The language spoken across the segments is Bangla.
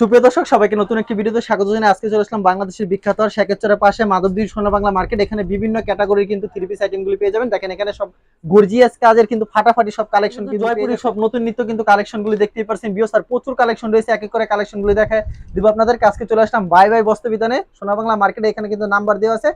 সুপ্রিয় দর্শক সবাইকে নতুন একটি ভিডিওতে স্বাগত জানাই। আজকে চলে আসলাম বাংলাদেশের বিখ্যাত আর শেখেরচরের পাশে মাধবদী সোনা বাংলা মার্কেট। এখানে বিভিন্ন ক্যাটাগরির কিন্তু থ্রি পিস আইটেমগুলি পেয়ে যাবেন। দেখেন এখানে সব গর্জিয়াস কাজের কিন্তু ফাটাফাটি সব কালেকশন কিন্তু জয়পুরের সব নতুন নিত্য কিন্তু কালেকশনগুলি দেখতেই পারছেন। বিও স্যার প্রচুর কালেকশন রয়েছে এক এক করে কালেকশনগুলি দেখে দিব আপনাদেরকে। আজকে চলে আসলাম বাই বাই বস্ত্র বিতানে সোনা বাংলা মার্কেটে এখানে কিন্তু নাম্বার দেওয়া আছে।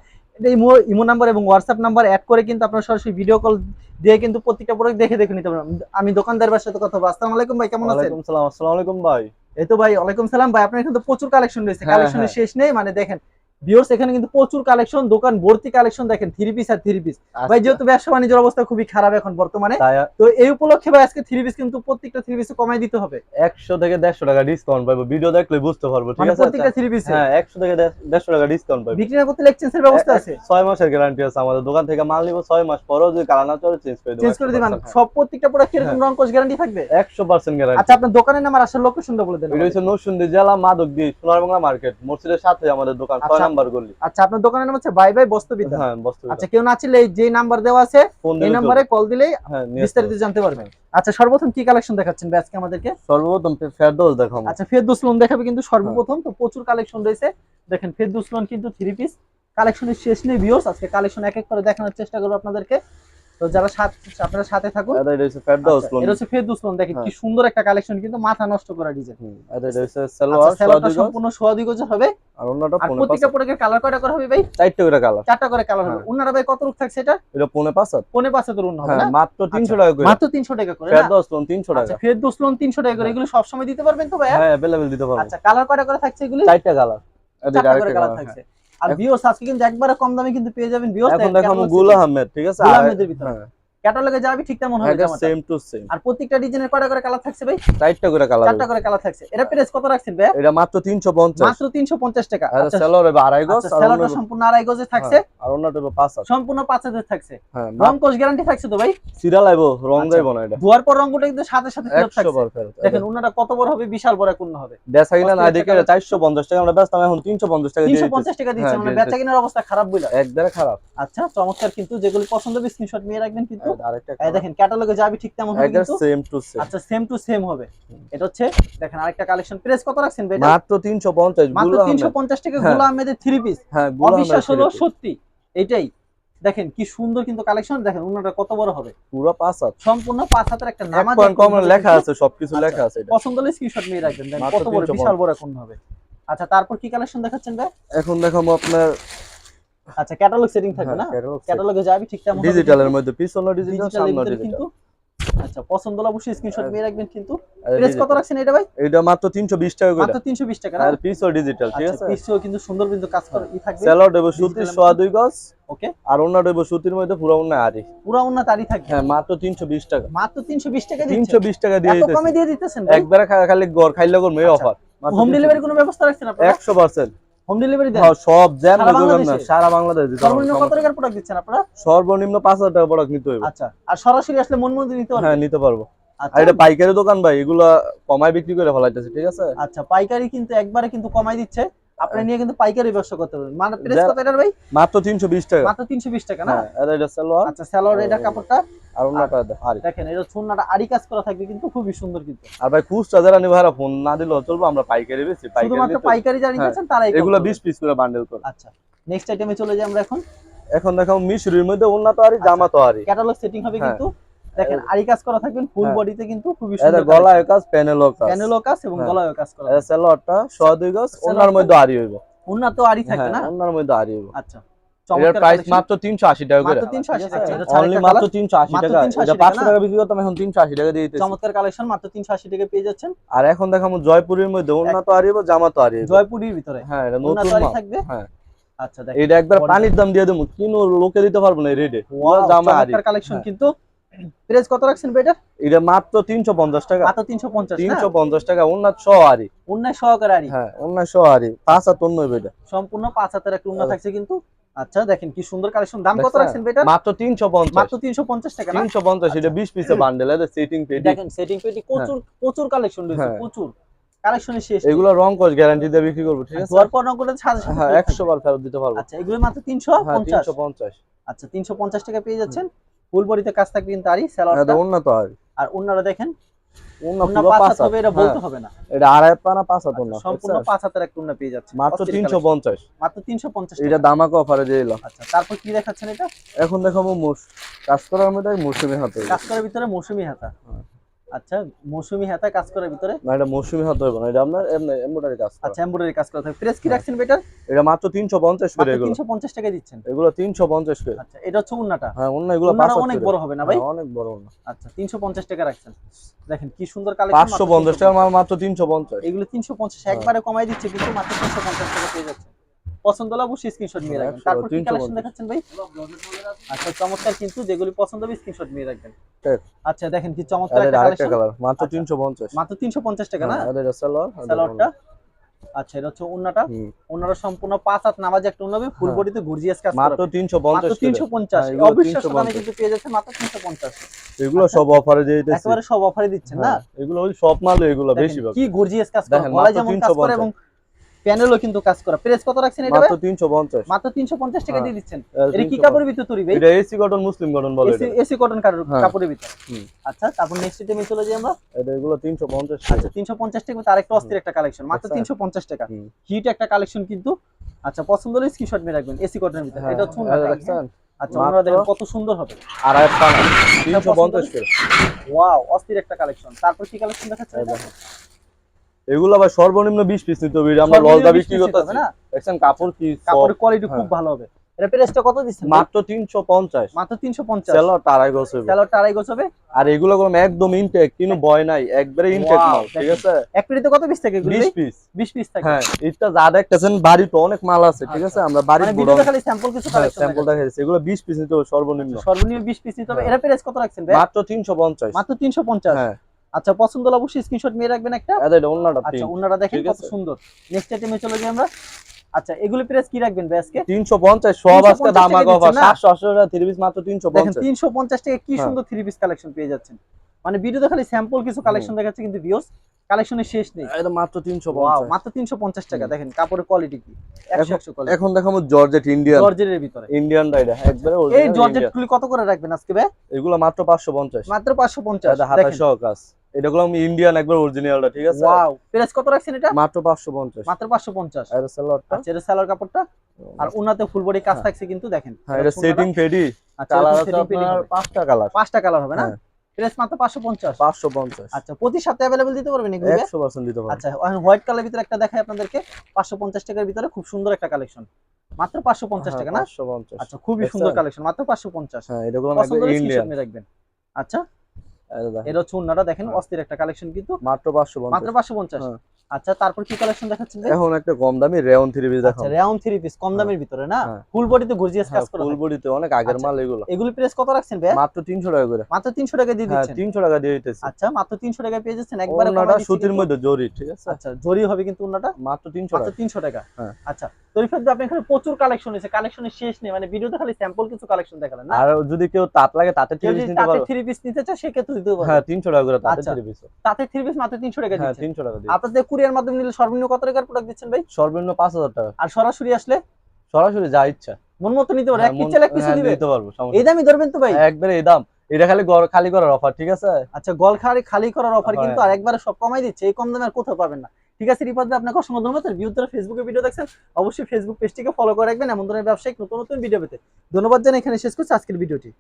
ইমো ইমো নাম্বার এবং হোয়াটসঅ্যাপ নাম্বার অ্যাড করে কিন্তু আপনার সরাসরি ভিডিও কল দিয়ে কিন্তু প্রত্যেকটা প্রোডাক্ট দেখে দেখে নিতে পারবেন। আমি দোকানদারের সাথে কথা বলব। আসসালামু আলাইকুম ভাই কেমন আছেন? ওয়ালাইকুম সালাম। আসসালামু আলাইকুম ভাই। এই তো ভাই ওয়ালাইকুম সালাম ভাই আপনার এখানে তো প্রচুর কালেকশন রয়েছে হ্যাঁ, কালেকশনের হ্যাঁ। শেষ নেই মানে দেখেন ভিউয়ার্স এখানে কিন্তু প্রচুর কালেকশন দোকান ভর্তি কালেকশন দেখেন থ্রি পিস আর থ্রি পিস ভাই যেহেতু ব্যবসা বাণিজ্যের অবস্থা খুবই খারাপ এখন বর্তমানে তো এই উপলক্ষে ভাই আজকে থ্রি পিস কিন্তু প্রত্যেকটা থ্রি পিস কমাই দিতে হবে। একশো থেকে দেড়শো টাকা ডিসকাউন্ট পাবো ভিডিও দেখলে বুঝতে পারব ঠিক মানে আছে? প্রত্যেকটা থ্রি পিস হ্যাঁ একশো থেকে দেড়- দেড়শো টাকা ডিসকাউন্ট পাবো বিক্রি না করতে এক্সচেঞ্জের ব্যবস্থা আছে। ছয় মাসের গ্যারান্টি আছে আমাদের দোকান থেকে মাল নিবো ছয় মাস পরেও যদি কালার না চলে চেঞ্জ করে দেবো চেঞ্জ করে দিবেন। সব প্রত্যেকটা প্রোডাক্ট এরকম রং কোচ গ্যারান্টি থাকবে? একশো পার্সেন্ট গ্যারান্টি আচ্ছা আপনার দোকানের নাম আর আসার লোকেশনটা বলে দেন এটা হচ্ছে নরসিংদী জেলা মাদকদি সোনারবাংলা মার্কেট মসজিদের সাথে আমাদের দোকান আচ্ছা। নাম্বার গলি আচ্ছা আপনার দোকানের নাম হচ্ছে বাই বাই বস্ত্রবিদ্যা হ্যাঁ আচ্ছা কেউ না চিনলে এই যে নাম্বার দেওয়া আছে এই দিলে কল দিলেই চলবে। হ্যাঁ নিয়ে বিস্তারিত জানতে পারবেন। আচ্ছা সর্বপ্রথম কি কালেকশন দেখাচ্ছেন আজকে আমাদেরকে? সর্বপ্রথম ফেরদৌস দেখাবো। আচ্ছা ফেরদৌস লোন দেখাবে কিন্তু সর্বপ্রথম। তো প্রচুর কালেকশন রয়েছে। দেখেন ফেরদৌস লোন কিন্তু থ্রি পিস কালেকশনের শেষ নেই ভিউস আজকে কালেকশন এক এক করে দেখানোর চেষ্টা করব আপনাদেরকে। তো যারা আপনারা সাথে থাকুন। এটা এটা হচ্ছে ফেরদৌস আচ্ছা, লোন এটা হচ্ছে ফেরদৌস লোন দেখেন কি হ্যাঁ। সুন্দর একটা কালেকশন কিন্তু মাথা নষ্ট করা ডিজাইন এটা এটা হচ্ছে আচ্ছা সালোয়ার গজ, সম্পূর্ণ সোয়াদি গজের হবে। আর পনে প্রত্যেকটা প্রোডাক্টের কালার কয়টা করে হবে ভাই? চারটে করে কালার চারটা করে কালার হবে। হ্যাঁ। ভাই কত রূপ থাকছে এটা? এটা পনে পাঁচ হাত। পনে পাঁচে হবে হ্যাঁ না? মাত্র তিনশো আচ্ছা, টাকা করে। মাত্র তিনশো টাকা করে ফেরদৌস লোন তিনশো টাকা। আচ্ছা ফেরদৌস লোন তিনশো টাকা করে। এগুলো সবসময় দিতে পারবেন তো ভাই হ্যাঁ অ্যাভেলেবেল দিতে পারব। আচ্ছা কালার কয়টা করে থাকছে এগুলি? চারটা কালার করে কালার থাকছে। আর বিওস আজকে কিন্তু একবারে কম দামে কিন্তু পেয়ে যাবেন বিওস এখন দেখো গুল আহমেদ ঠিক আছে? গুল আহমেদের ভিতরে। ক্যাটালগে যাবি ঠিক তেমন হবে। সেম টু সেম আর প্রত্যেকটা ডিজাইনের কয়টা করে কালার থাকছে ভাই? চারটা করে কালার চারটা করে কালার থাকছে। এটা প্রাইস কত রাখছেন ভাই? এটা মাত্র তিনশো পঞ্চাশ। মাত্র 350 টাকা। আর আচ্ছা। সেলর হবে আড়াই গজ আচ্ছা, আর সেলারটা সম্পূর্ণ আড়াই গজে থাকছে। হ্যাঁ, আর অন্যটা হবে পাঁচ সম্পূর্ণ পাঁচ হাজার থাকছে। হ্যাঁ রং কোচ গ্যারান্টি থাকছে তো ভাই? সিরিয়াল আইবো রং আচ্ছা। যাইবো না এটা। ধোয়ার পর রংটা কিন্তু সাথে সাথে ফেরত থাকছে। দেখেন ওনারা কত বড় হবে বিশাল বড় কোন হবে। বেচা কিনা না দেখে টাকা? চারশো পঞ্চাশ টাকা আমরা ব্যস্ত এখন তিনশো পঞ্চাশ টাকা দিয়ে তিনশো দিতেছি। পঞ্চাশ টাকা দিচ্ছে হ্যাঁ, মানে বেচা কেনার অবস্থা খারাপ বইলা একবারে খারাপ। আচ্ছা চমৎকার কিন্তু যেগুলো পছন্দ হবে স্ক্রিনশট নিয়ে রাখবেন কিন্তু। আরেকটা এই দেখেন ক্যাটালগে যাবি ঠিক তেমন হবে কিন্তু সেম টু সেম আচ্ছা সেম টু সেম হবে। এটা হচ্ছে দেখেন আরেকটা কালেকশন প্রাইস কত রাখছেন ভাই মাত্র তিনশো পঞ্চাশ মাত্র গুল তিনশো আহমেদ। পঞ্চাশ টাকা হ্যাঁ। আহমেদের থ্রি পিস হ্যাঁ হলো সত্যি এটাই। দেখেন কি সুন্দর কিন্তু কালেকশন দেখেন কত বড় হবে? পুরো পাঁচ হাত। সম্পূর্ণ পাঁচ হাতের একটা নামাজ কম লেখা আছে সবকিছু আচ্ছা। লেখা আছে পছন্দ হলে স্ক্রিনশট নিয়ে রাখবেন। দেখেন কত বড় বিশাল বড় কোন হবে। আচ্ছা তারপর কি কালেকশন দেখাচ্ছেন ভাই? এখন দেখাবো আপনার আচ্ছা ক্যাটালগ সেটিং থাকবে না? ক্যাটালগে যাবি ঠিক তেমন ডিজিটালের মধ্যে পিছনে ডিজিটাল ডিজিটাল সামনে ডিজিটাল কিন্তু আচ্ছা পছন্দ হলে অবশ্যই স্ক্রিনশট নিয়ে রাখবেন কিন্তু। প্রাইস কত রাখছেন এটা ভাই? এটা মাত্র 320 টাকা করে। মাত্র 320 টাকা আর পিসও ডিজিটাল ঠিক আচ্ছা আছে? পিসও কিন্তু সুন্দর কিন্তু কাজ করে ই থাকবে। সেলর দেব সুতির সোয়া দুই গজ। ওকে আর অন্য দেব সুতির মধ্যে পুরো অন্য আরি পুরো উন্নত তারি থাকবে হ্যাঁ মাত্র 320 টাকা। মাত্র 320 টাকা দিচ্ছেন। 320 টাকা দিয়ে এত দিতেছি। কমে দিয়ে দিতেছেন একবারে খালি গড় খাইলে গড় মেয়ে আচ্ছা। অফার। হোম ডেলিভারি কোনো ব্যবস্থা রাখছেন আপনারা? 100% হোম ডেলিভারি দেন? হ্যাঁ, সব জ্যাম না সারা বাংলাদেশ সর্বনিম্ন কত টাকার প্রোডাক্ট দিচ্ছেন আপনারা? সর্বনিম্ন 5000 টাকা প্রোডাক্ট নিতে হবে আচ্ছা আর সরাসরি আসলে মন মতো নিতে হ্যাঁ নিতে পারব। আচ্ছা। আর এটা পাইকারি দোকান ভাই এগুলা কমায় বিক্রি করে ফলাইতেছে ঠিক আছে? আচ্ছা পাইকারি কিন্তু একবারে কিন্তু কমাই দিচ্ছে। আপনি নিয়ে কিন্তু পাইকারি ব্যবসা করতে পারবেন। মানে প্রেস কত এটার ভাই? মাত্র 320 টাকা। মাত্র 320 টাকা না? হ্যাঁ এটা সালোয়ার আচ্ছা স্যালোয়ার এটা কাপড়টা আর অন্যটা আরি। দেখেন এটা সুন্নাটা আড়ি কাজ করা থাকবে কিন্তু খুবই সুন্দর কিন্তু। আর ভাই খুচরা যারা নিবে হারা ফোন না দিলেও চলবে আমরা পাইকারি বেশি পাইকারি শুধুমাত্র পাইকারি যারা তারাই এগুলো 20 পিস করে বান্ডেল করে। আচ্ছা নেক্সট আইটেমে চলে যাই আমরা এখন। এখন দেখাও মিশরির মধ্যে উন্নত আরি। জামা তো আরি। ক্যাটালগ সেটিং হবে। কিন্তু। দেখেন কাজ করা থাকবেন ফুল। বডিতে কিন্তু খুবই এটা সুন্দর গলায় কাজ। প্যানেলও কাজ। প্যানেলও কাজ এবং হ্যাঁ। কাজ করা এটা সালোয়ারটা সোয়া গজ ওনার মধ্যে আরি হইব। উন্নত আড়ি থাকবে হ্যাঁ না? ওনার মধ্যে আরি হইব। আচ্ছা। চমৎকার প্রাইস মাত্র 380 টাকা করে। মাত্র 380 টাকা। অনলি মাত্র 380 টাকা। এটা 500 টাকা বিক্রি করতাম এখন 380 টাকা দিয়ে দিতেছি। চমৎকার কালেকশন মাত্র 380 টাকা পেয়ে যাচ্ছেন। আর এখন দেখামু জয়পুরের মধ্যে উন্নত আরি হইব জামা তো আরি হইব জয়পুরির ভিতরে? হ্যাঁ এটা নতুন থাকবে? হ্যাঁ। আচ্ছা দেখেন। এটা একবার পানির দাম দিয়ে দেবো কিনো লোকে দিতে পারব না Wow, জামা আরি চমৎকার কালেকশন হ্যাঁ। কিন্তু। প্রাইস কত রাখছেন বেটার এটা মাত্র 350 টাকা। মাত্র 350 না? 350 টাকা উন্নত ছ আরি উন্নয় সহকারে আড়ি হ্যাঁ উন্নত ছ আরি পাঁচ আর তন্ন হইবে এটা। সম্পূর্ণ পাঁচ হাতের একটা উন্নত আচ্ছা। থাকছে কিন্তু। আচ্ছা দেখেন কি সুন্দর কালেকশন দাম কত রাখছেন বেটার মাত্র 350 মাত্র 350 টাকা না? 350 এটা 20 পিসের বান্ডেল এটা সেটিং পেটি দেখেন সেটিং পেটি প্রচুর প্রচুর কালেকশন রয়েছে হ্যাঁ। প্রচুর। কালেকশনের শেষ এগুলো রং কস গ্যারান্টি দিয়ে বিক্রি করব ঠিক আছে? ধোয়ার পর রং করলে সাথে সাথে হ্যাঁ ফেরত 100 বার ফেরত দিতে পারব। আচ্ছা এগুলো মাত্র হ্যাঁ 350 350 আচ্ছা 350 টাকা পেয়ে যাচ্ছেন। ফুল বডিতে কাজ থাকবে কিন্তু আরই হ্যাঁ স্যালাডটা এটা উন্নত আর। আর অন্যরা দেখেন আচ্ছা, উন্না সম্পূর্ণ বুঝছেন? পাঁচ হাতের একটা উন্না পেয়ে যাচ্ছে। মাত্র তিনশো পঞ্চাশ। মাত্র তিনশো পঞ্চাশ এটা দামাকে অফারে দিয়ে আচ্ছা তারপর কি দেখাচ্ছেন এটা? এখন দেখাবো মুস কাজ করার মধ্যে মৌসুমি হাতে। কাজ করার ভিতরে মৌসুমি হাতা। হ্যাঁ। আচ্ছা মৌসুমি হাতা কাজ করার ভিতরে? না এটা মৌসুমি হাতে হবে না এটা আপনার এমব্রয়ডারি কাজ আচ্ছা এমব্রয়ডারি কাজ করা থাকে। প্রেস কি হ্যাঁ। রাখছেন বেটার? এটা মাত্র তিনশো পঞ্চাশ করে এগুলো। তিনশো পঞ্চাশ টাকায় দিচ্ছেন। এগুলো তিনশো পঞ্চাশ করে। আচ্ছা এটা হচ্ছে উন্নাটা? হ্যাঁ অন্য এগুলো পাঁচ অনেক বড় হবে না ভাই? হ্যাঁ, অনেক বড় না আচ্ছা তিনশো পঞ্চাশ টাকা রাখছেন। দেখেন কি সুন্দর কালেকশন পাঁচশো পঞ্চাশ টাকা মাত্র তিনশো পঞ্চাশ। এগুলো তিনশো পঞ্চাশ হ্যাঁ। একবারে কমাই দিচ্ছে কিন্তু মাত্র তিনশো পঞ্চাশ টাকা পেয়ে যাচ্ছে পছন্দ হলে অবশ্যই স্ক্রিনশট নিয়ে রাখবেন। তারপর কি কালেকশন দেখাচ্ছেন ভাই? আচ্ছা চমৎকার কিন্তু যেগুলি পছন্দ হবে স্ক্রিনশট নিয়ে রাখবেন। আচ্ছা দেখেন কি চমৎকার একটা কালেকশন মাত্র আচ্ছা। তিনশো পঞ্চাশ। মাত্র তিনশো পঞ্চাশ টাকা না? হ্যাঁ, এদের সালোয়ার এদের আচ্ছা এটা হচ্ছে উন্নাটা হুম। সম্পূর্ণ পাঁচ হাত নামাজ একটা উন্নবে ফুল হ্যাঁ। বডিতে গর্জিয়াস কাজ মাত্র তিনশো মাত্র পঞ্চাশ তিনশো পঞ্চাশ। হ্যাঁ, এগুলো অবিশ্বাস্য দামে কিন্তু পেয়ে যাচ্ছে মাত্র তিনশো পঞ্চাশ। এগুলো সব অফারে দিয়ে দিতেছি। একেবারে সব অফারে দিচ্ছেন না? হ্যাঁ, এগুলো ওই সব মাল এগুলো বেশিরভাগ কি গর্জিয়াস কাজ করা। মাত্র যেমন কাজ করে এবং প্যানেলও কিন্তু কাজ করা। প্রেস কত রাখছেন এটা মাত্র ভাই? তিনশো পঞ্চাশ। মাত্র তিনশো পঞ্চাশ টাকা হ্যাঁ। দিয়ে দিচ্ছেন। এটা কি কাপড়ের ভিতর তৈরি ভাই? এটা এসি কটন মুসলিম কটন বলে এসি এসি কটন হ্যাঁ। কাপড়ের ভিতর? আচ্ছা তারপর নেক্সট আইটেমে চলে যাই আমরা। এটা এগুলো তিনশো পঞ্চাশ আচ্ছা তিনশো পঞ্চাশ টাকা তার একটা অস্থির একটা কালেকশন মাত্র আচ্ছা। তিনশো পঞ্চাশ টাকা। হিট একটা কালেকশন কিন্তু। আচ্ছা পছন্দ হলে স্ক্রিনশট নিয়ে রাখবেন এসি কটনের ভিতর। হ্যাঁ, এটা হচ্ছে দেখছেন? আচ্ছা ওনারা দেখেন কত সুন্দর হবে। আর পানা তিনশো পছন্দ পঞ্চাশ করে। ওয়াও অস্থির একটা কালেকশন তারপর কি কালেকশন দেখাচ্ছেন। এগুলো আবার সর্বনিম্ন বিশ পিস নিতে হবে। আমরা 20 piece নিতে হবে করতেছি না? দেখছেন কাপড় কি কাপড়ের কোয়ালিটি খুব হ্যাঁ। ভালো হবে। এটা প্রাইসটা কত দিচ্ছেন মাত্র তিনশো পঞ্চাশ। মাত্র তিনশো পঞ্চাশ। সেলো আড়াই গজ হইব। স্যালোয়ারটা আড়াই হবে? আর এগুলো কোনো একদম ইনটেক কোনো ভয় নাই। একবারে ইনটেক মাল ঠিক আছে? এক পিড়িতে কত পিস থাকে এগুলো পিস বিশ পিস থাকে। হ্যাঁ এটা যা দেখতেছেন বাড়ি তো অনেক মাল আছে ঠিক আছে? আমরা বাড়ির মানে খালি স্যাম্পল কিছু কালেকশন স্যাম্পল দেখা এগুলো বিশ পিস নিতে হবে সর্বনিম্ন। সর্বনিম্ন বিশ পিস নিতে হবে। এটা প্রাইস কত রাখছেন ভাই? মাত্র তিনশো পঞ্চাশ। মাত্র তিনশো পঞ্চাশ। হ্যাঁ। আচ্ছা পছন্দ হলে অবশ্যই স্ক্রিনশট নিয়ে রাখবেন একটা। আচ্ছা ওনারা দেখেন কত সুন্দর। নেক্সট আইটেমে চলে যাই আমরা। আচ্ছা এগুলো প্রাইস কি রাখবেন ভাই আজকে? তিনশো পঞ্চাশ সব আজকে দাম? সাতশো আটশো টাকা থ্রি পিস মাত্র তিনশো দেখেন পঞ্চাশ তিনশো পঞ্চাশ টাকা কি হ্যাঁ। সুন্দর থ্রি পিস কালেকশন পেয়ে যাচ্ছেন। মানে ভিডিওতে খালি স্যাম্পল কিছু কালেকশন দেখাচ্ছে কিন্তু ভিউস কালেকশনের শেষ নেই। এটা মাত্র তিনশো ওয়াও পঞ্চাশ মাত্র তিনশো পঞ্চাশ টাকা। দেখেন কাপড়ের কোয়ালিটি কি? একশো এখন- একশো কোয়ালিটি এখন দেখাবো জর্জেট ইন্ডিয়ান জর্জেটের ভিতরে। ইন্ডিয়ান এটা একবারে এই জর্জেট। গুলি কত করে রাখবেন আজকে ভাই? এগুলো মাত্র পাঁচশো পঞ্চাশ। মাত্র পাঁচশো পঞ্চাশ। এটা হাতা সহ কাজ ইন্ডিয়ান একবার অরিজিনালটা ঠিক আছে? ওয়াও প্রাইস কত রাখছেন এটা? মাত্র আর আচ্ছা এটা কাপড়টা? আর উনাতে ফুল বডি কাজ হ্যাঁ। থাকছে কিন্তু দেখেন। হ্যাঁ এটা সেটিং ফেডি আচ্ছা কালার আছে আপনার যাবে। কালার পাঁচটা কালার হবে না? হ্যাঁ। প্রাইস মাত্র পাঁচশো পঞ্চাশ। পাঁচশো পঞ্চাশ। আচ্ছা প্রতি সপ্তাহে অ্যাভেলেবল দিতে পারবেন এগুলো দিতে আচ্ছা হোয়াইট ভিতরে একটা দেখাই আপনাদেরকে। পাঁচশো পঞ্চাশ টাকার ভিতরে খুব সুন্দর একটা কালেকশন মাত্র পাঁচশো পঞ্চাশ টাকা না? পাঁচশো পঞ্চাশ। আচ্ছা খুবই সুন্দর কালেকশন মাত্র পাঁচশো পঞ্চাশ। হ্যাঁ পছন্দ ইন্ডিয়ান রাখবেন। আচ্ছা এটা হচ্ছে উন্নাটা দেখেন হ্যাঁ। অস্থির একটা কালেকশন কিন্তু মাত্র পাঁচশো মাত্র পাঁচশো পঞ্চাশ হ্যাঁ। আচ্ছা তারপর কি কালেকশন দেখাচ্ছেন এখন একটা কম দামি রেওন থ্রি পিস আচ্ছা দেখো রাউন্ড থ্রি পিস কম দামের ভিতরে না? হ্যাঁ। ফুল বডিতে গর্জিয়াস কাজ করা ফুল। বডিতে অনেক আগের আচ্ছা। মাল এগুলো। এগুলি প্রেস কত রাখছেন ভাই? মাত্র তিনশো টাকা করে। মাত্র তিনশো টাকা দিয়ে হ্যাঁ দিচ্ছেন। তিনশো টাকা দিয়ে দিতেছি। আচ্ছা মাত্র তিনশো টাকায় পেয়ে যাচ্ছেন একবারে ওনাটা সুতির মধ্যে জরি ঠিক আছে? আচ্ছা জরি হবে কিন্তু উন্নাটা মাত্র তিনশো মাত্র টাকা তিনশো টাকা। হ্যাঁ। আচ্ছা আপনি এখানে প্রচুর কালেকশন হয়েছে। কালেকশনের শেষ নেই মানে ভিডিওতে খালি স্যাম্পল কিছু কালেকশন দেখালেন না? আর যদি কেউ তাঁত লাগে তাতে থ্রি পিস নিতে তাতে পারো। থ্রি পিস নিতে সেক্ষেত্রে দিতে পারবে হ্যাঁ তিনশো টাকা করে তাতে। থ্রি পিস তাতে থ্রি পিস মাত্র তিনশো টাকা হ্যাঁ দিচ্ছেন তিনশো টাকা দিয়ে। আপনাদের কুরিয়ার মাধ্যমে নিলে সর্বনিম্ন কত টাকার প্রোডাক্ট দিচ্ছেন ভাই? সর্বনিম্ন পাঁচ হাজার টাকা। আর সরাসরি আসলে? সরাসরি যা ইচ্ছা। মন মতো নিতে পারবে হ্যাঁ, এক চাইলে এক পিস হ্যাঁ, দিবে দিতে পারব এই দামই ধরবেন তো ভাই? একবারে এই দাম। এটা খালি গড়- খালি করার অফার ঠিক আছে? আচ্ছা গল খালি খালি করার অফার হ্যাঁ। কিন্তু আর একবারে সব কমাই দিচ্ছে। এই কম দামে আর কোথাও পাবেন না। ঠিক আছে রিপাত ভাই আপনাকে অসংখ্য ধন্যবাদ। ভিউ দ্বারা ফেসবুকে ভিডিও দেখছেন অবশ্যই ফেসবুক পেজটিকে ফলো করে রাখবেন। এমন ধরনের ব্যবসায়িক নতুন নতুন ভিডিও পেতে। ধন্যবাদ জানাই এখানে শেষ করছি আজকের ভিডিওটি